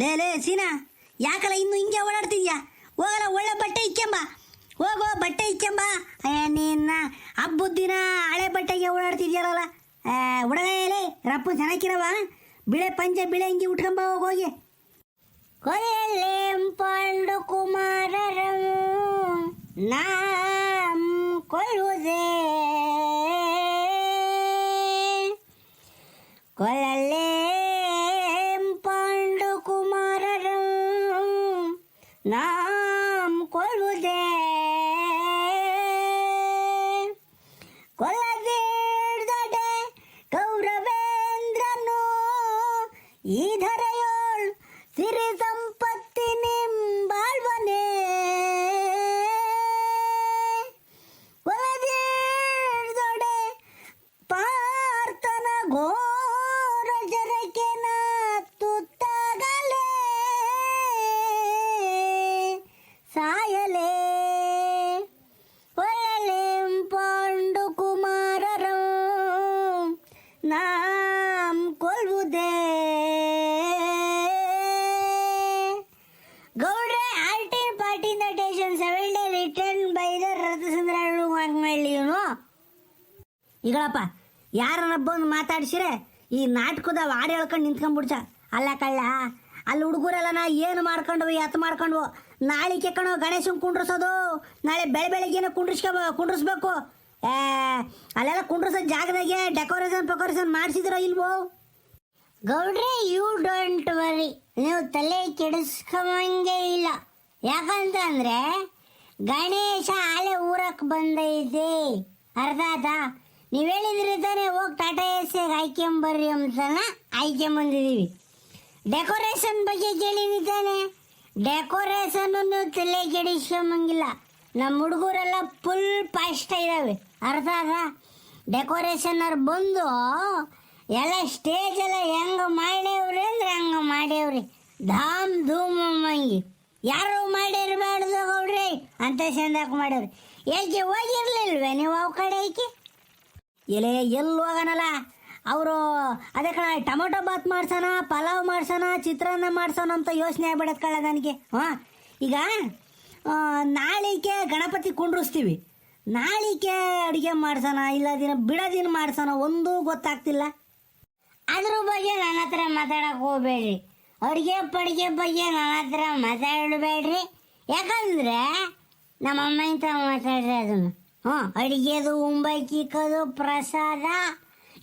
ಲೇ ಲೇ, ಸೀನಾ ಯಾಕಲ್ಲ ಇನ್ನು ಹಿಂಗೆ ಓಡಾಡ್ತಿದ್ಯಾ? ಹೋಗಲ್ಲ ಒಳ್ಳೆ ಬಟ್ಟೆ ಇಕ್ಕೆಂಬ. ಹೋಗೋ ಬಟ್ಟೆ ಇಕ್ಕೆಂಬ. ನೀನ್ನ ಹಬ್ಬದ ದಿನ ಹಳೆ ಬಟ್ಟೆಗೆ ಓಡಾಡ್ತಿದ್ಯಾರಲ್ಲ. ಹುಡುಗ ಲೇ, ರಪ್ಪು ಚೆನ್ನಾಗಿರವ ಬಿಳೆ ಪಂಚೆ ಬಿಳೆ ಹಿಂಗೆ ಉಟ್ಕೊಂಬ ಹೋಗಿ. ಕೊನೆಯಲ್ಲೇ ಪಂಡು ಕುಮಾರರಂ ನಾಂ ಕೊಲ್ಲುವುದೇ. ಈಗಳಪ್ಪ ಯಾರನ್ನ ಬಂದು ಮಾತಾಡ್ಸಿರೆ, ಈ ನಾಟಕದ ಹಾಡು ಹೇಳ್ಕೊಂಡು ನಿಂತ್ಕೊಂಡ್ಬಿಡ್ಸ ಅಲ್ಲ ಕಳ್ಳ, ಅಲ್ಲಿ ಹುಡುಗರೆಲ್ಲ ನಾ ಏನು ಮಾಡ್ಕೊಂಡ್ವಿ ಎತ್ತು ಮಾಡ್ಕೊಂಡ್ವು? ನಾಳೆ ಕಣೋ ಗಣೇಶನ್ ಕುಂಡ್ರಸೋದು, ನಾಳೆ ಬೆಳೆ ಬೆಳಿಗ್ಗೆನ ಕುಂಡ್ರಿಸ್ಕ, ಕುಂಡ್ರಿಸ್ಬೇಕು. ಏ, ಅಲ್ಲೆಲ್ಲ ಕುಂಡ್ರಸೋ ಜಾಗದಾಗೆ ಡೆಕೋರೇಷನ್ ಪೆಕೋರೇಷನ್ ಮಾಡಿಸಿದ್ರೋ ಇಲ್ವೋ? ಗೌಡ್ರೆ ಯು ಡೋಂಟ್ ವರಿ ನೀವು ತಲೆ ಕೆಡಿಸ್ಕೊಂಗೆ ಇಲ್ಲ. ಯಾಕಂತ ಅಂದ್ರೆ ಗಣೇಶ ಆಲೆ ಊರಕ್ಕೆ ಬಂದೈತಿ ಅರ್ಧ. ನೀವು ಹೇಳಿದ್ರಿ ತಾನೆ ಹೋಗಿ ಟಾಟಾ ಎಸ್ ಹಾಕ್ಕೊಂಬರ್ರಿ ಅಂತನ ಹಾಕ್ಕೊಂಬಂದಿದ್ದೀವಿ ಡೆಕೋರೇಷನ್ ಬಗ್ಗೆ ಕೇಳಿನಿ ತಾನೆ? ಡೆಕೋರೇಷನ್ ತಲೆ ಕೆಡಿಸ್ಕೊಂಬಂಗಿಲ್ಲ ನಮ್ಮ ಹುಡುಗರೆಲ್ಲ ಫುಲ್ ಫಾಸ್ಟ್ ಇದಾವೆ. ಅರ್ಥ ಆಗ ಡೆಕೋರೇಷನ್ ಅವ್ರು ಬಂದು ಎಲ್ಲ ಸ್ಟೇಜ್ ಎಲ್ಲ ಹೆಂಗ ಮಾಡ್ಯವ್ರಿ ಅಂದ್ರೆ ಹಂಗ ಮಾಡ್ಯವ್ರಿ. ಧಾಮ್ ಧೂಮ್ ಮಂಗಿ ಯಾರು ಮಾಡಿರ್ಬಾರ್ದು ಗೌಡ್ರಿ? ಅಂತ ಚಂದಾಕ್ ಮಾಡ್ಯವ್ರಿ ಏಕೆ ಹೋಗಿರ್ಲಿಲ್ವೇ ನೀವು ಅವ್ ಕಡೆ ಏಕೆ ಎಲೆ ಎಲ್ಲಿ ಹೋಗೋಣಲ್ಲ ಅವರು ಅದೇ ಕಣ ಟೊಮೊಟೊ ಬಾತ್ ಮಾಡ್ಸೋಣ ಪಲಾವ್ ಮಾಡ್ಸೋಣ ಚಿತ್ರಾನ್ನ ಮಾಡ್ಸೋಣ ಅಂತ ಯೋಚನೆ ಆಗ್ಬಿಡತ್ ಕಳ್ಳ ನನಗೆ. ಹಾಂ ಈಗ ಆ, ನಾಳಿಕೆ ಗಣಪತಿ ಕುಂಡ್ರಿಸ್ತೀವಿ. ನಾಳಿಕೆ ಅಡುಗೆ ಮಾಡ್ಸೋಣ ಇಲ್ಲ ದಿನ ಬಿಡೋದಿನ ಮಾಡ್ಸೋಣ ಒಂದೂ ಗೊತ್ತಾಗ್ತಿಲ್ಲ. ಅದ್ರ ಬಗ್ಗೆ ನನ್ನ ಹತ್ರ ಮಾತಾಡಕ್ ಹೋಗ್ಬೇಡ್ರಿ. ಅಡುಗೆ ಪಡಿಗೆ ಬಗ್ಗೆ ನನ್ನ ಹತ್ರ ಮಾತಾಡಬೇಡ್ರಿ. ಯಾಕಂದ್ರೆ ನಮ್ಮ ಅಮ್ಮ ಇಂತ ಮಾತಾಡ್ರಿ ಅದನ್ನು ಹ್ಞೂ, ಅಡುಗೆದು ಉಂಬೈಕಿಕ್ಕೋದು ಪ್ರಸಾದ.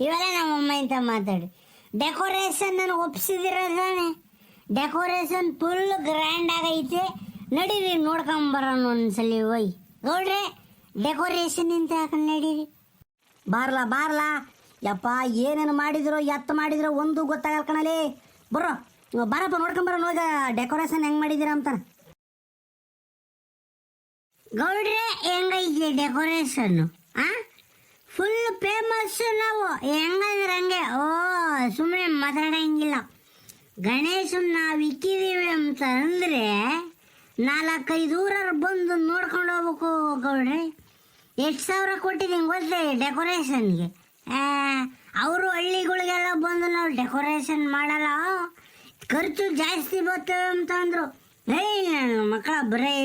ಇವೆಲ್ಲ ನಮ್ಮಮ್ಮ ಇಂತ ಮಾತಾಡಿ. ಡೆಕೋರೇಷನ್ ನನಗೆ ಒಪ್ಸಿದಿರೋದಾನೆ ಡೆಕೋರೇಷನ್ ಫುಲ್ ಗ್ರ್ಯಾಂಡ್ ಆಗೈತೆ. ನಡೀರಿ ನೋಡ್ಕೊಂಬರೋಣ ಒಂದ್ಸಲಿ ಹೋಯ್. ನೋಡ್ರಿ ಡೆಕೋರೇಷನ್ ಇಂತ ಹಾಕೊಂಡು ನಡೀರಿ. ಬಾರ್ಲಾ ಬಾರ್ಲಾ. ಯಪ್ಪ, ಏನೇನು ಮಾಡಿದ್ರು, ಎತ್ತ ಮಾಡಿದ್ರು, ಒಂದು ಗೊತ್ತಾಗಲ್ಲ ಕಣಲಿ. ಬರೋ ಬರಪ್ಪ ನೋಡ್ಕೊಂಬರೋಣ ಹೋಗ. ಡೆಕೋರೇಷನ್ ಹೆಂಗ್ ಮಾಡಿದಿರ ಅಂತ ಗೌಡ್ರೆ ಹೆಂಗೈತಿ ಡೆಕೋರೇಷನ್ ಆ? ಫುಲ್ ಫೇಮಸ್ ನಾವು. ಹೆಂಗಂದ್ರೆ ಹಂಗೆ ಓ ಸುಮ್ಮನೆ ಮಾತಾಡಂಗಿಲ್ಲ. ಗಣೇಶನ್ ನಾವು ಇಕ್ಕಿದೀವಿ ಅಂತ ಅಂದರೆ ನಾಲ್ಕೈದು ಊರವ್ರು ಬಂದು ನೋಡ್ಕೊಂಡು ಹೋಗ್ಬೇಕು ಗೌಡ್ರೆ. ಎಷ್ಟು ಸಾವಿರ ಕೊಟ್ಟಿದ್ದೀನಿ ಗೊತ್ತೇ ಡೆಕೋರೇಷನ್ಗೆ ಅವರು ಹಳ್ಳಿಗಳಿಗೆಲ್ಲ ಬಂದು ನಾವು ಡೆಕೋರೇಷನ್ ಮಾಡಲ್ಲ. ಖರ್ಚು ಜಾಸ್ತಿ ಬರ್ತೇವೆ ಅಂತಂದ್ರು ಏಯ್, ನನ್ನ ಮಕ್ಕಳ ಬರೇ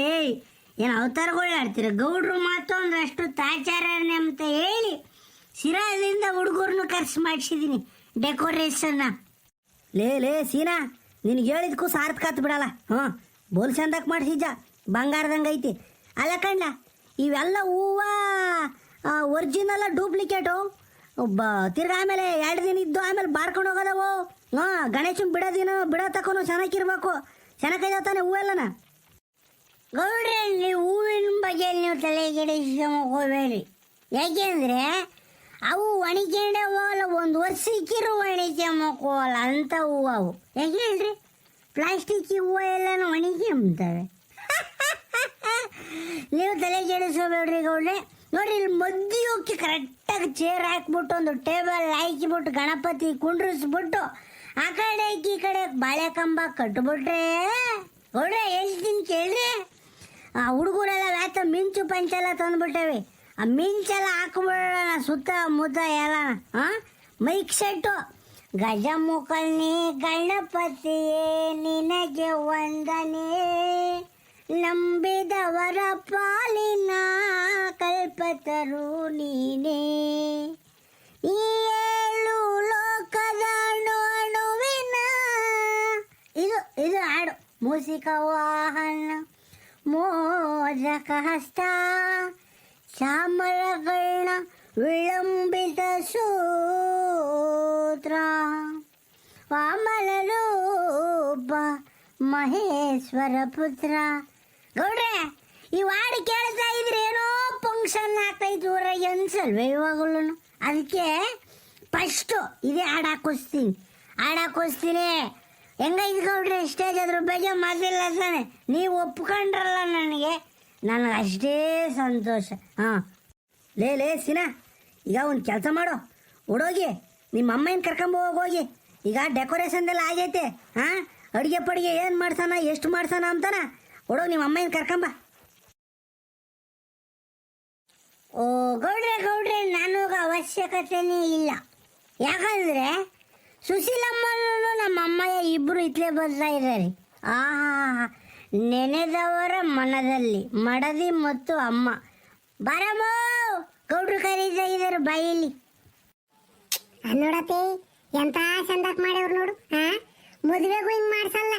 ಏನು ಅವತಾರಗಳು ಆಡ್ತೀರ? ಗೌಡ್ರು ಮಾತು ಅಂದ್ರೆ ಅಷ್ಟು ತಾಚಾರ್ಯನೇ ಅಂತ ಹೇಳಿ ಸಿರಾದಿಂದ ಹುಡುಗರನ್ನು ಖರ್ಚು ಮಾಡಿಸಿದ್ದೀನಿ ಡೆಕೋರೇಷನ್ನ ಲೇ ಲೇ, ಸೀನಾ, ನಿನಗೆ ಹೇಳಿದ್ಕೂ ಸಾರ್ಥಕತ್ ಬಿಡಲ್ಲ. ಹ್ಞೂ, ಬೋಲ್ ಚಂದಕ್ಕೆ ಮಾಡಿಸಿದ್ದ ಬಂಗಾರದಂಗೆ ಐತಿ. ಅಲ್ಲ ಕಂಡ ಇವೆಲ್ಲ ಹೂವ ಒರಿಜಿನಲ್ಲ ಡೂಪ್ಲಿಕೇಟು ಒಬ್ಬ ತಿರ್ಗ ಆಮೇಲೆ ಎರಡು ದಿನ ಇದ್ದು ಆಮೇಲೆ ಬಾರ್ಕೊಂಡು ಹೋಗೋದವು. ಹಾಂ ಗಣೇಶನ ಬಿಡೋದಿನ, ಬಿಡೋ ತಕೊಂಡು ಚೆನ್ನಾಗಿರ್ಬೇಕು ಚೆನ್ನಾಗೈದ ತಾನೆ ಹೂವೆಲ್ಲನ? ಗೌಡ್ರೆ ನೀವು ಹೂವಿನ ಬಗ್ಗೆ ನೀವು ತಲೆ ಕೆಡಿಸ್ಕೊಂಡ್ ಹೋಗ್ಬೇಡಿ. ಯಾಕೆಂದ್ರೆ ಅವು ಒಣಗ್ಕೊಂಡೇ ಹೋಗಲ್ಲ, ಒಂದು ವರ್ಷಕ್ಕಿರು ಒಣಗಿ ಹೋಗಲ್ಲ ಅಂತ ಹೂವು ಅವು. ಯಾಕೆ ಹೇಳ್ರಿ? ಪ್ಲಾಸ್ಟಿಕ್ ಹೂವು ಎಲ್ಲನೂ ಒಣಗ್ಕೊಂಬತವೆ ನೀವು ತಲೆ ಕೆಡಿಸ್ಕೋಬೇಡ್ರಿ ಗೌಡ್ರೆ. ನೋಡ್ರಿ, ಇಲ್ಲಿ ಮಧ್ಯಕ್ಕೆ ಕರೆಕ್ಟಾಗಿ ಚೇರ್ ಹಾಕ್ಬಿಟ್ಟು, ಒಂದು ಟೇಬಲ್ ಹಾಕಿಬಿಟ್ಟು, ಗಣಪತಿ ಕುಂಡ್ರಿಸ್ಬಿಟ್ಟು, ಆ ಕಡೆ ಈ ಕಡೆ ಬಾಳೆ ಕಂಬ ಕಟ್ಬಿಟ್ರೆ, ಗೌಡ್ರೆ, ಹೇಳ್ತೀನಿ ಕೇಳ್ರಿ. ಆ ಹುಡುಗರೆಲ್ಲ ವ್ಯಾತ ಮಿಂಚು ಪಂಚೆಲ್ಲ ತಂದ್ಬಿಟ್ಟೇವಿ. ಆ ಮಿಂಚೆಲ್ಲ ಹಾಕ್ಬಿಡೋಣ, ಸುತ್ತ ಮುತ್ತ ಎಲ್ಲ. Mic set. ಗಜಮುಖನಿ ಗಣಪತಿಯೇ, ನಿನಗೆ ವಂದನೆ. ನಂಬಿದವರ ಪಾಲಿನ ಕಲ್ಪತರು ನೀನೇ. ಏಳು ಲೋಕದ ಅಣು ಅಣುವಿನ. ಇದು ಇದು ಹಾಡು. ಮೂಸಿಕ ವಾಹನ. ಮೋದಕ ಹಸ್ತ ಚಾಮರಗಣ ವಿಳಂಬಿತ ಸೂತ್ರ. ವಾಮನ ರೂಪ ಮಹೇಶ್ವರ ಪುತ್ರ. ಗೌಡ್ರೆ, ಈ ವಾಡಿ ಕೇಳ್ತಾ ಇದ್ರೆ ಏನೋ ಫಂಕ್ಷನ್ ಆಗ್ತೈತೆ ಊರಾಗ ಅನ್ಸಲ್ವೇ ಇವಾಗಲೂ ಅದಕ್ಕೆ ಫಸ್ಟು ಇದೇ ಹಾಡು ಹಾಕಿಸ್ತೀನಿ ಗೌಡ್ರೆ ಸ್ಟೇಜ್ ಅದ್ರ ಬಗ್ಗೆ ಮಾತಿಲ್ಲ ತಾನೆ ನೀವು ಒಪ್ಕೊಂಡ್ರಲ್ಲ ನನಗೆ. ನನಗೆ ಅಷ್ಟೇ ಸಂತೋಷ. ಹಾಂ. ಲೇ ಲೇ, ಸಿನಾ, ಈಗ ಒಂದು ಕೆಲಸ ಮಾಡು. ಹುಡೋಗಿ ನಿಮ್ಮ ಅಮ್ಮನ ಕರ್ಕೊಂಬ ಹೋಗಿ. ಈಗ ಡೆಕೋರೇಷನ್ದೆಲ್ಲ ಆಗೈತೆ. ಹಾಂ? ಅಡುಗೆ ಪಡಿಗೆ ಏನು ಮಾಡ್ಸೋಣ ಎಷ್ಟು ಮಾಡ್ಸೋಣ ಅಂತಾನ. ಹುಡೋಗಿ ನಿಮ್ಮ ಅಮ್ಮನ ಕರ್ಕೊಂಬ ಓ, ಗೌಡ್ರೆ ಗೌಡ್ರೆ, ನನಗೆ ಅವಶ್ಯಕತೆನೇ ಇಲ್ಲ. ಯಾಕಂದರೆ ಸುಶೀಲಮ್ಮನೂ ನಮ್ಮ ಅಮ್ಮಯ್ಯ ಇಬ್ಬರು ಇತ್ಲೇ ಬರ್ತಾ ಇದ್ದಾರೆ. ಆಹಾ, ನೆನೆದವರ ಮನದಲ್ಲಿ ಮಡದಿ ಮತ್ತು ಅಮ್ಮ. ಬರಮೋ ಗೌಡ್ರು ಕರೀತಾ ಇದ್ದಾರೆ ಬಾಯಲ್ಲಿ. ನೋಡತ್ತೆ ಎಂತ ಚಂದಕ್ ಮಾಡ್ಯವ್ರು ನೋಡು ಹಾ ಮದುವೆಗೂ ಹಿಂಗ್ ಮಾಡ್ಸಲ್ಲ.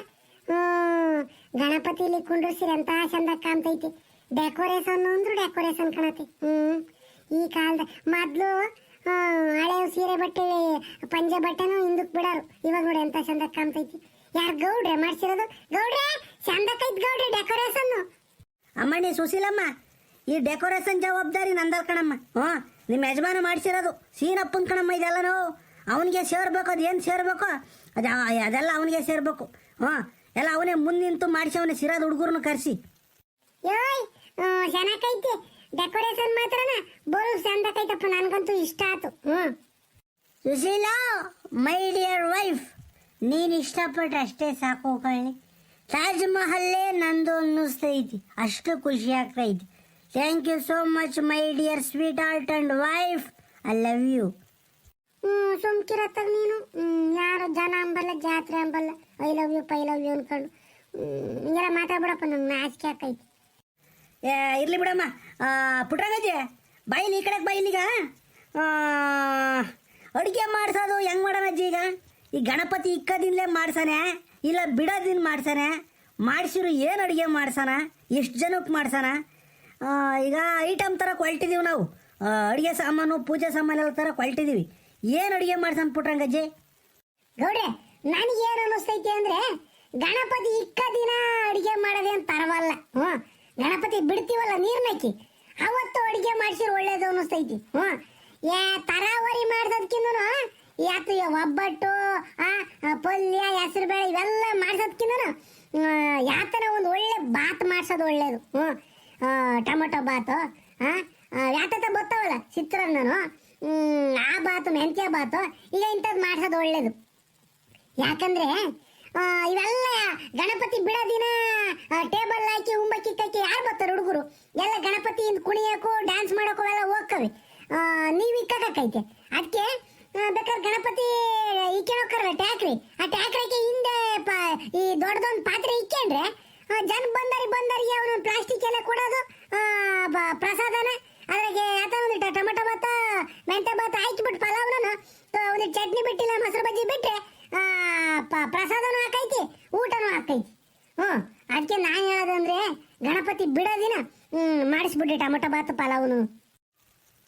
ಗಣಪತಿಲಿ ಕುಂಡ್ರಿಸಿರ ಎಂತ ಚಂದಕ್ ಕಾಣ್ತೈತಿ. ಡೆಕೋರೇಷನ್ ಅಂದ್ರು ಡೆಕೋರೇಷನ್ ಕಾಣತ್ತೆ. ಹ್ಮ್, ಈ ಕಾಲದ ಮೊದ್ಲು ಹಳೆ ಸೀರೆ ಬಟ್ಟೆ, ಪಂಜ ಬಟ್ಟೆನೂ ಹಿಂದಕ್ ಬಿಡೋರು. ಇವಾಗ ನೋಡಿ ಎಂತ ಚಂದ ಕಾಣ್ತೈತಿ. ಯಾರು ಗೌಡ್ರೆ ಮಾಡ್ಸಿರೋದು? ಗೌಡ್ರೆ ಚಂದಕ್ಕೈತ್ ಗೌಡ್ರೆ ಡೆಕೋರೇಷನ್ ಅಮ್ಮಣ್ಣಿ ಸುಶೀಲಮ್ಮ, ಈ ಡೆಕೋರೇಷನ್ ಜವಾಬ್ದಾರಿ ನಂದಲ್ ಕಣಮ್ಮ. ಹ್ಞೂ ನಿಮ್ಮ ಯಜಮಾನ ಮಾಡಿಸಿರೋದು ಸೀನಪ್ಪನ ಕಣಮ್ಮ ಇದೆಲ್ಲನೂ. ಅವನಿಗೆ ಸೇರ್ಬೇಕು ಅದೇನು ಸೇರ್ಬೇಕು? ಅದು ಅದೆಲ್ಲ ಅವನಿಗೆ ಸೇರ್ಬೇಕು. ಹ್ಞೂ, ಎಲ್ಲ ಅವನೇ ಮುಂದೆ ನಿಂತು ಮಾಡಿಸಿ ಅವನೇ ಸಿರಾದ ಹುಡುಗರನ್ನ ಕರೆಸಿ. ಏಯ್ ಚೆನ್ನಾಗೈತಿ ಡೆಕೋರೇಷನ್ ಮಾತ್ರನ? ಬೋಲ್ ಚಂದಕ್ಕೈತಪ್ಪ ನನಗಂತೂ ಇಷ್ಟ ಆತು. ಹ್ಞೂ ಸುಶೀಲ ಮೈ ಡಿಯರ್ ವೈಫ್ ನೀನು ಇಷ್ಟಪಟ್ಟು ಅಷ್ಟೇ ಸಾಕು ಕಣಿ ತಾಜ್ ಮಹಲ್ಲೇ ನಂದು ಅನ್ನಿಸ್ತೈತಿ ಅಷ್ಟು ಖುಷಿ ಆಗ್ತೈತಿ thank you so much my dear sweetheart and wife I love you hmm ಸುಮ್ಕಿರತ್ತಾಗ ನೀನು. ಯಾರು ಜನ ಅಂಬಲ್ಲ ಜಾತ್ರೆ ಅಂಬಲ್ಲ. ಐ ಲವ್ ಯು ಪೈ ಲವ್ ಯು ಅನ್ಕೊಂಡು. ಹ್ಮ್ ಹಿಂಗೆಲ್ಲ ಮಾತಾಡ್ಬಿಡಪ್ಪ ನಂಗೆ ನಾಚಿಕೆ ಆಕೈತಿ ಏ ಇರ್ಲಿ ಬಿಡಮ್ಮ. ಪುಟ್ರಂಗಜ್ಜಿ ಬಾಯಿಲಿ ಈ ಕಡೆಗೆ ಬಾಯಿಲಿಗ ಅಡುಗೆ ಮಾಡ್ಸೋದು ಹೆಂಗ್ ಮಾಡೋಣ ಅಜ್ಜಿ ಈಗ? ಈ ಗಣಪತಿ ಇಕ್ಕದಿಂದಲೇ ಮಾಡ್ಸಾನೆ ಇಲ್ಲ ಬಿಡೋದಿಂದ ಮಾಡ್ಸಾನೆ ಮಾಡಿಸಿರು ಏನು ಅಡುಗೆ ಮಾಡ್ಸಾನ ಎಷ್ಟು ಜನಕ್ಕೆ ಮಾಡ್ಸಾನ ಆ, ಈಗ ಐಟಮ್ ಥರ ಕೊಳ್ತಿದ್ದೀವಿ ನಾವು. ಅಡುಗೆ ಸಾಮಾನು ಪೂಜೆ ಸಾಮಾನು ಎಲ್ಲ ಥರ ಕೊಳ್ತಿದ್ದೀವಿ ಏನು ಅಡುಗೆ ಮಾಡ್ಸಾನ ಪುಟ್ರಂಗಜ್ಜಿ? ಗೌಡ್ರೆ ನನಗೇನು ಅನ್ನಿಸ್ತೈತಿ ಅಂದ್ರೆ ಗಣಪತಿ ಇಕ್ಕ ದಿನ ಅಡುಗೆ ಮಾಡೋದೇನು ಅಂತ ಪರವಲ್ಲ ಹ್ಮ್. ಗಣಪತಿ ಬಿಡ್ತೀವಲ್ಲ ನೀರ್ನಕ್ಕಿ ಅವತ್ತು ಅಡಿಗೆ ಮಾಡಿಸಿ ಒಳ್ಳೇದು ಅನಿಸ್ತೈತಿ ಹ್ಞೂ. ಏ, ತರಾವರಿ ಮಾಡ್ಸೋದ್ಕಿಂತನು ಯಾತು ಒಬ್ಬಟ್ಟು ಪಲ್ಯ ಹೆಸರು ಬೇಳೆ ಇವೆಲ್ಲ ಮಾಡ್ಸೋದ್ಕಿಂತನು ಯಾತನ ಒಂದು ಒಳ್ಳೆ ಬಾತ್ ಮಾಡ್ಸೋದು ಒಳ್ಳೇದು. ಹ್ಞೂ. ಟೊಮೊಟೊ ಬಾತು, ಆ ಯಾತತ ಬರ್ತಾವಲ್ಲ ಚಿತ್ರಾನ್ನನು ಆ ಬಾತು, ಮೆಂತ್ಯ ಬಾತು, ಈಗ ಇಂಥದ್ದು ಮಾಡ್ಸೋದು ಒಳ್ಳೇದು. ಯಾಕಂದ್ರೆ ಇವೆಲ್ಲ ಗಣಪತಿ ಬಿಡೋ ದಿನ ಟೇಬಲ್ ಹಾಕಿ, ಉಂಬಕ್ಕಿ ಕಕ್ಕಿ, ಯಾರು ಬರ್ತಾರೆ ಹುಡುಗರು? ಎಲ್ಲ ಗಣಪತಿ ಕುಣಿಯೋಕು ಡ್ಯಾನ್ಸ್ ಮಾಡೋಕು ಎಲ್ಲ ಹೋಗ್ತವೆ. ನೀವು ಇಕ್ಕಕೈತೆ ಅದಕ್ಕೆ ಬೇಕಾದ್ರೆ ಗಣಪತಿ ಇಕ್ಕೋಕಲ್ಲ ಟ್ಯಾಕ್ರಿ. ಆ ಟ್ಯಾಕ್ರಿಗೆ ಹಿಂದೆ ಈ ದೊಡ್ಡದೊಂದು ಪಾತ್ರೆ ಇಕ್ಕೊಂಡ್ರೆ ಜನ ಬಂದರಿ ಬಂದರಿಗೆ ಅವನು ಪ್ಲಾಸ್ಟಿಕ್ ಎಲ್ಲ ಕೊಡೋದು ಪ್ರಸಾದನ. ಅದ್ರಾಗೆ ಆತ ಒಂದಿಟ್ಟು ಟೊಮೆಟೊ ಭಾತ ಮೆಂತೆ ಭಾತ ಹಾಕಿಬಿಟ್ಟು ಪಲಾವ್ನ ಒಂದು ಚಟ್ನಿ ಬಿಟ್ಟಿಲ್ಲ, ಮೊಸರು ಬಜ್ಜಿ ಪ- ಪ್ರಸಾದನೂ ಹಾಕೈತಿ ಊಟನೂ ಹಾಕೈತಿ ಹ್ಞೂ ಅದಕ್ಕೆ ನಾನು ಹೇಳೋದಂದ್ರೆ ಗಣಪತಿ ಬಿಡೋ ದಿನ ಹ್ಮ್ ಬಾತ್ ಟೊಮೆಟೊ ಭಾತ ಪಲಾವ್ನು.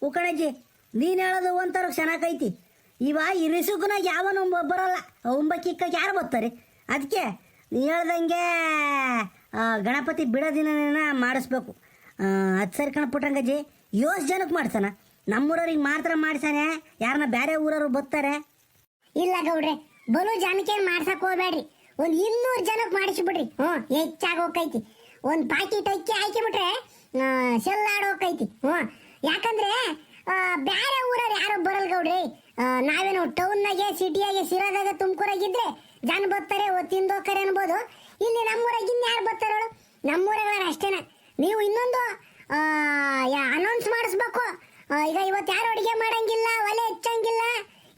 ಉಕಣಜ್ಜಿ ನೀನು ಹೇಳೋದು ಒಂಥರ ಚೆನ್ನಾಗೈತಿ ಇವ ಈ ರಿಸುಕನಾಗ ಯಾವನು ಬರಲ್ಲ ಒಂಬಕ್ಕಿಕ್ಕ ಯಾರು ಬರ್ತಾರೆ? ಅದಕ್ಕೆ ನೀ ಹೇಳ್ದಂಗೆ ಗಣಪತಿ ಬಿಡೋ ದಿನನ ಮಾಡಿಸ್ಬೇಕು. ಅದು ಸರಿ ಕಣಪುಟ್ಟಂಗಜ್ಜಿ ಯೋಸ್ ಜನಕ್ಕೆ ಮಾಡ್ತಾನ ನಮ್ಮೂರವ್ರಿಗೆ ಮಾತ್ರ ಮಾಡ್ಸಾನೆ ಯಾರನ್ನ ಬೇರೆ ಊರವ್ರು ಬರ್ತಾರೆ. ಇಲ್ಲ ಗೌಡ್ರೆ ಬಲು ಜನಕ್ಕೆ ಮಾಡ್ಸಕ್ ಹೋಗ್ಬೇಡ್ರಿ. ಒಂದ್ ಇನ್ನೂರು ಜನಕ್ಕೆ ಮಾಡಿಸ್ಬಿಡ್ರಿ. ಹ್ಞೂ ಹೆಚ್ಚಾಗಿ ಹೋಗೈತಿ ಒಂದ್ ಪಾಕಿಟ್ ಅಕ್ಕಿ ಹಾಕಿಬಿಟ್ರೆ ಸೆಲ್ಲಾಡ್ ಹೋಗೈತಿ ಹ್ಞೂ, ಯಾಕಂದ್ರೆ ಬೇರೆ ಊರವ್ರು ಯಾರು ಬರಲ್ ಗೌಡ್ರಿ. ನಾವೇನು ಟೌನ್ನಾಗೆ ಸಿಟಿಯಾಗೆ ಸಿರಾದಾಗ ತುಮಕೂರಾಗಿದ್ರೆ ಜನ ಬರ್ತಾರೆ, ಓ, ತಿಂದೋಕರೆ ಅನ್ಬೋದು. ಇಲ್ಲಿ ನಮ್ಮೂರಾಗ ಯಾರು ಬರ್ತಾರೆ ನಮ್ಮೂರಾಗ ಅಷ್ಟೇನ. ನೀವು ಇನ್ನೊಂದು ಅನೌನ್ಸ್ ಮಾಡಿಸ್ಬೇಕು. ಈಗ ಇವತ್ತು ಯಾರು ಅಡುಗೆ ಮಾಡಂಗಿಲ್ಲ, ಒಲೆ ಹೆಚ್ಚಂಗಿಲ್ಲ?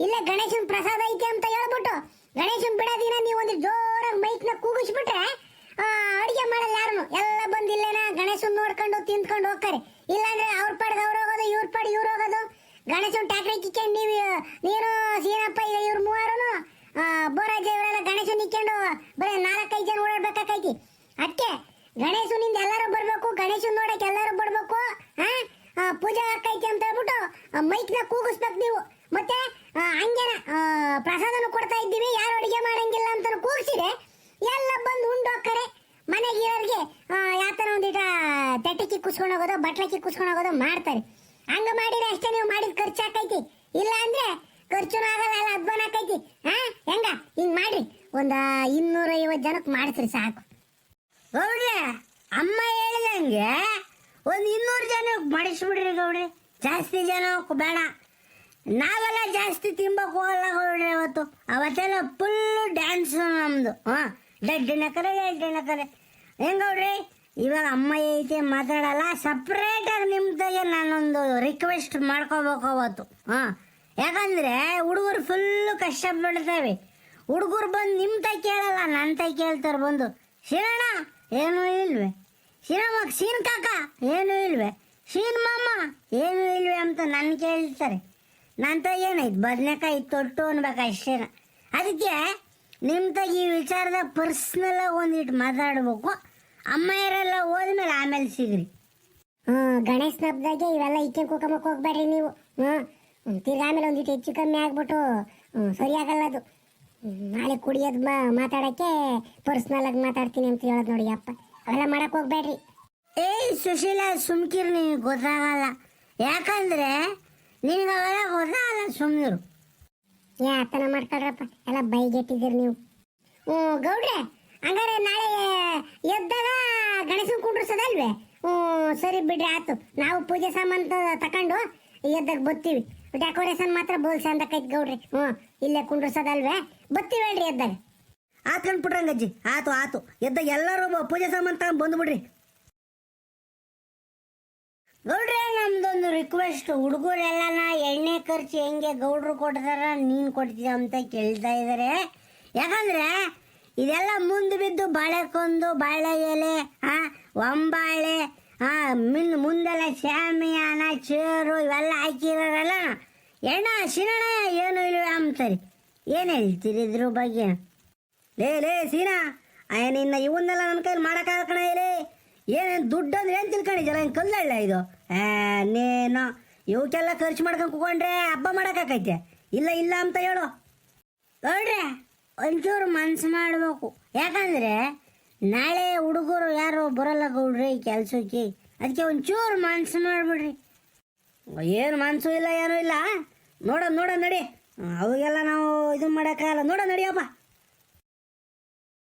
ಇಲ್ಲ, ಗಣೇಶನ್ ಪ್ರಸಾದ ಐತೆ ಅಂತ ಹೇಳ್ಬಿಟ್ಟು ಗಣೇಶನ್ ಬಿಡೋ ದಿನ ನೀವು ಒಂದು ಜೋರಾಗಿ ಮೈಕ್ನ ಕೂಗಿಸ್ಬಿಟ್ರೆ ಅಡುಗೆ ಮಾಡಲ್ಲ ಯಾರು ಎಲ್ಲ ಬಂದು ಇಲ್ಲೇನ? ಗಣೇಶನ್ ನೋಡ್ಕೊಂಡು ತಿಂದ್ಕೊಂಡು ಹೋಗ್ತಾರೆ. ಇಲ್ಲಾಂದ್ರೆ ಅವ್ರ ಪಾಡ್ಗೆ ಅವ್ರು ಹೋಗೋದು, ಇವ್ರ ಪಾಡ್ ಇವ್ರು ಹೋಗೋದು. ಗಣೇಶನ್ ಟ್ಯಾಕ್ರಿ ಕಿಕ್ಕೊಂಡು ನೀವು, ನೀನು, ಸೀನಪ್ಪ ಈಗ ಇವ್ರು ಮೂವರು ಬೋರಾಜ ಇವರೆಲ್ಲ ಗಣೇಶನ್ ನಿಕ್ಕೊಂಡು ಬರೀ ನಾಲ್ಕೈದು ಜನ ಓಡಾಡ್ಬೇಕಾಕೈತಿ. ಅದಕ್ಕೆ ಗಣೇಶನಿಂದ ಎಲ್ಲರೂ ಬರಬೇಕು, ಗಣೇಶನ್ ನೋಡಕ್ಕೆ ಎಲ್ಲರೂ ಬರ್ಬೇಕು ಹಾ ಪೂಜೆ ಆಕೈತಿ ಅಂತ ಹೇಳ್ಬಿಟ್ಟು ಮೈಕ್ನ ಕೂಗಿಸ್ಬೇಕು ನೀವು. ಮತ್ತೆ ಹಂಗೇನ ಪ್ರಸಾದನು ಕೊಡ್ತಾ ಇದ್ದೀವಿ, ಯಾರು ಅಡುಗೆ ಮಾಡಂಗಿಲ್ಲ ಅಂತ ಕೂಗಿಸಿದೆ. ಎಲ್ಲ ಬಂದು ಉಂಡು ಹೋಗ್ತಾರೆ ಮನೆಗೆ ಇರೋರಿಗೆ ಯಾತನ ಒಂದಿಟ ತಟ್ಟೆಕಿ ಕುಸ್ಕೊಂಡು ಹೋಗೋದು, ಬಟ್ಲಕ್ಕಿ ಕುಸ್ಕೊಂಡು ಹೋಗೋದು ಮಾಡ್ತಾರೆ. ಹಂಗ ಮಾಡಿದ್ರೆ ಅಷ್ಟೇ ನೀವು ಮಾಡಿದ ಖರ್ಚು ಆಕೈತಿ. ಇಲ್ಲ ಅಂದ್ರೆ ಖರ್ಚು ಆಗಲ್ಲ ಅಲ್ಲ ಅದ್ಬನ್ ಆಕೈತಿ. ಹಾ ಹೆಂಗ? ಹಿಂಗ್ ಮಾಡ್ರಿ. ಒಂದ ಇನ್ನೂರ ಐವತ್ತು ಜನಕ್ಕೆ ಮಾಡಿಸ್ರಿ ಸಾಕು. ಗೌಡ್ರಿ, ಅಮ್ಮ ಹೇಳಿದಂಗೆ ಒಂದು ಇನ್ನೂರು ಜನಕ್ಕೆ ಮಾಡಿಸ್ಬಿಡ್ರಿ ಗೌಡ್ರಿ. ಜಾಸ್ತಿ ಜನಕ್ಕೆ ಬೇಡ. ನಾವೆಲ್ಲ ಜಾಸ್ತಿ ತಿಂಬಕ್ ಹೋಗಲ್ಲ ಹೋಗ್ರಿ ಅವತ್ತು. ಅವತ್ತೆಲ್ಲ ಫುಲ್ ಡ್ಯಾನ್ಸ್ ನಮ್ದು. ಹಾ ಡಡ್ಡಿನ ಕರೆ ಎಡ್ಡಿನ ಕರೆ ಹೆಂಗ್ ಗೌಡ್ರೆ, ಇವಾಗ ಅಮ್ಮ ಐತೆ ಮಾತಾಡಲ್ಲ ಸಪ್ರೇಟಾಗಿ ನಿಮ್ದಾಗೆ ನಾನೊಂದು ರಿಕ್ವೆಸ್ಟ್ ಮಾಡ್ಕೋಬೇಕು ಅವತ್ತು. ಹಾಂ, ಯಾಕಂದ್ರೆ ಹುಡುಗರು ಫುಲ್ಲು ಕಷ್ಟಪಡ್ತೇವೆ. ಹುಡುಗರು ಬಂದು ನಿಮ್ಮ ತೈ ಕೇಳಲ್ಲ ನನ್ನ ತಾಯಿ ಕೇಳ್ತಾರೆ ಬಂದು. ಶಿರಣ ಏನೂ ಇಲ್ವೇ? ಶಿರಮ್ಮ ಸೀನ್ ಕಾಕ, ಏನೂ ಇಲ್ವೇ? ಶೀನ್ ಮಾಮ, ಏನೂ ಇಲ್ವೇ ಅಂತ ನನ್ನ ಕೇಳ್ತಾರೆ. ನನ್ನ ತಗ ಏನೈತೆ ಬದನೆಕಾಯಿ ತೊಟ್ಟು ಅನ್ಬೇಕು ಅಷ್ಟೇನ. ಅದಕ್ಕೆ ನಿಮ್ಮ ತಗ ಈ ವಿಚಾರದಾಗ ಪರ್ಸ್ನಲ್ ಒಂದಿಟ್ಟು ಮಾತಾಡ್ಬೇಕು. ಅಮ್ಮಯರೆಲ್ಲ ಹೋದ್ಮೇಲೆ ಆಮೇಲೆ ಸಿಗ್ರಿ. ಹ್ಞೂ ಗಣೇಶನ ಹಬ್ಬದಾಗೆ ಇವೆಲ್ಲ ಇಕ್ಕೆ ಕುಕಮಕ್ಕೆ ಹೋಗ್ಬೇಡ್ರಿ ನೀವು. ಹ್ಞೂ ತಿರ್ಗ ಆಮೇಲೆ ಒಂದಿಟ್ಟು ಹೆಚ್ಚು ಕಮ್ಮಿ ಆಗ್ಬಿಟ್ಟು ಹ್ಮ್, ಸರಿ ಆಗಲ್ಲ ಅದು. ನಾಳೆ ಕುಡಿಯೋದು ಮಾ ಮಾತಾಡಕ್ಕೆ ಪರ್ಸ್ನಲ್ ಆಗಿ ಮಾತಾಡ್ತೀನಿ ಅಂತ ಹೇಳೋದು ನೋಡಿ ಅಪ್ಪ. ಅವೆಲ್ಲ ಮಾಡಕ್ ಹೋಗ್ಬೇಡ್ರಿ. ಏಯ್ ಸುಶೀಲ ಸುಮ್ಕಿರ್ ನಿನಗೆ ಗೊತ್ತಾಗಲ್ಲ. ಯಾಕಂದ್ರೆ ನಿನಗೆ ಹೋದ ಅಲ್ಲ ಸುಮ್ಮನರು ಆತನ ಮಾಡ್ಕೊಳ್ರಪ್ಪ ಎಲ್ಲ ಬೈಗೆಟ್ಟಿದ್ದೀರಿ ನೀವು. ಹ್ಞೂ ಗೌಡ್ರೆ ಹಂಗಾರೆ ನಾಳೆ ಎದ್ದಾಗ ಗಣೇಶನ್ ಕುಂಡ್ರಸದಲ್ವೇ? ಹ್ಞೂ ಸರಿ ಬಿಡ್ರಿ ಆತು. ನಾವು ಪೂಜೆ ಸಾಮಾನು ತಗೊಂಡು ತಕೊಂಡು ಎದ್ದಾಗ ಬತ್ತೀವಿ ಡೆಕೋರೇಷನ್ ಮಾತ್ರ ಬೋಲ್ಸ ಕೈತ್ ಗೌಡ್ರಿ. ಹ್ಞೂ ಇಲ್ಲೇ ಕುಂಡ್ರಸದಲ್ವೇ? ಬತ್ತೀವಿ ಹೇಳ್ರಿ ಎದ್ದಾಗ ಆತ್ಕೊಂಡ್ ಪುಟ್ರಂಗಜ್ಜಿ ಆತು ಆತು. ಎದ್ದಾಗ ಎಲ್ಲರೂ ಪೂಜೆ ಸಾಮಾನು ತಗೊಂಡು ಬಂದ್ಬಿಡ್ರಿ. ಗೌಡ್ರೆ ನಮ್ದೊಂದು ರಿಕ್ವೆಸ್ಟ್ ಹುಡುಗರೆಲ್ಲನ ಎಣ್ಣೆ ಖರ್ಚು ಹೆಂಗೆ ಗೌಡ್ರು ಕೊಡ್ತಾರ, ನೀನು ಕೊಡ್ತೀಯ ಅಂತ ಕೇಳ್ತಾ ಇದಾರೆ. ಯಾಕಂದ್ರೆ ಇದೆಲ್ಲ ಮುಂದೆ ಬಿದ್ದು ಬಾಳೆಕೊಂದು ಬಾಳೆ ಎಲೆ, ಆ, ಒಂಬಾಳೆ, ಆ, ಮಿನ್ ಮುಂದೆಲ್ಲ ಶಾಮಿಯಾನ ಚೇರು ಇವೆಲ್ಲ ಹಾಕಿರೋರಲ್ಲ ಎಣ್ಣ ಶಿರಣ ಏನು ಇಲ್ವೇ ಅಂತಾರೆ. ಏನು ಹೇಳ್ತೀರಿ ಇದ್ರ ಬಗ್ಗೆ? ಲೇ ಲೇ, ಸೀನಾ ನಿನ್ನ ಇವನ್ನೆಲ್ಲ ನನ್ನ ಕೈಲಿ ಮಾಡೋಕ್ಕಾಗ ಕಣ ಲೇ ಏನೇನು ದುಡ್ಡು ಅಂದ್ರೆ ಏನು ತಿಳ್ಕೊಂಡಿದ್ದಲ್ಲ ಏನು ಕಲ್ಲಳ್ಳ ಇದು? ನೀನು ಇವಕ್ಕೆಲ್ಲ ಖರ್ಚು ಮಾಡ್ಕೊಂಡು ಕುಕೊಂಡ್ರೆ ಹಬ್ಬ ಮಾಡೋಕ್ಕಾಕೈತೆ ಇಲ್ಲ ಇಲ್ಲ ಅಂತ ಹೇಳು. ನೋಡ್ರೆ, ಒಂಚೂರು ಮನ್ಸು ಮಾಡಬೇಕು. ಯಾಕಂದ್ರೆ ನಾಳೆ ಹುಡುಗರು ಯಾರು ಬರಲ್ಲ ಗೌಡ್ರಿ ಕೆಲಸಕ್ಕೆ. ಅದಕ್ಕೆ ಒಂಚೂರು ಮನ್ಸು ಮಾಡಿಬಿಡ್ರಿ. ಏನು ಮನ್ಸು ಇಲ್ಲ, ಏನೂ ಇಲ್ಲ. ನೋಡ ನೋಡ. ನಡಿ ಅವಾಗೆಲ್ಲ ನಾವು ಇದು ಮಾಡೋಕ್ಕಾಗಲ್ಲ. ನೋಡ ನಡಿಯಪ್ಪ